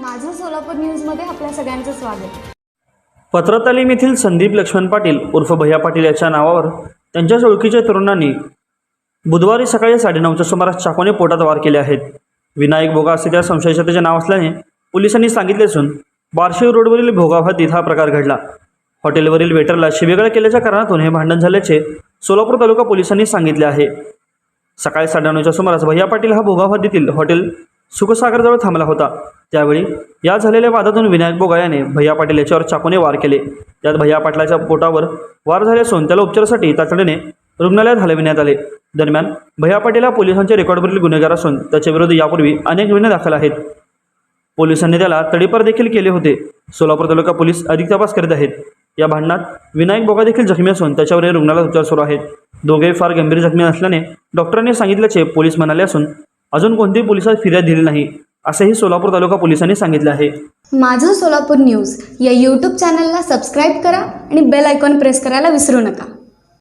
माझं सोलापूर न्यूजमध्ये आपल्या सगळ्यांचं स्वागत. पत्रतालीम येथील संदीप लक्ष्मण पाटील उर्फ भैया पाटील याच्या नावावर त्यांच्याच ओळखीच्या तरुणांनी बुधवारी सकाळी साडेनऊच्या सुमारास चाकूने पोटात वार केले आहेत. विनायक भोगा असे त्या संशयिताचे नाव असल्याने पोलिसांनी सांगितले असून बार्शी रोडवरील भोगाभात हा प्रकार घडला. हॉटेलवरील वेटरला शिवेगाळ केल्याच्या कारणातून हे भांडण झाल्याचे सोलापूर तालुका पोलिसांनी सांगितले आहे. सकाळी साडेनऊच्या सुमारास भैया पाटील हा भोगावतीतील हॉटेल सुखसागरजवळ थांबला होता. त्यावेळी या झालेल्या वादातून विनायक बोगा याने भैया पाटील याच्यावर चाकूने वार केले. त्यात भैया पाटलाच्या पोटावर वार झाले असून त्याला उपचारासाठी तातडीने रुग्णालयात हलविण्यात आले. दरम्यान भैया पाटील हा पोलिसांच्या रेकॉर्डवरील गुन्हेगार असून त्याच्या यापूर्वी अनेक गुन्हे दाखल आहेत. पोलिसांनी त्याला तडीपार देखील केले होते. सोलापूर तालुका पोलीस अधिक तपास करीत आहेत. या भांडणात विनायक बोगा देखील जखमी असून त्याच्यावरही रुग्णालयात उपचार सुरू आहेत. दोघेही फार गंभीर जखमी असल्याने डॉक्टरांनी सांगितल्याचे पोलीस म्हणाले असून अजून कोणतीही पोलिसात फिर्याद दिली नाही असेही सोलापूर तालुका पोलिसांनी सांगितले आहे. माझं सोलापूर न्यूज या यूट्यूब चॅनलला सबस्क्राईब करा आणि बेल आयकॉन प्रेस करायला विसरू नका.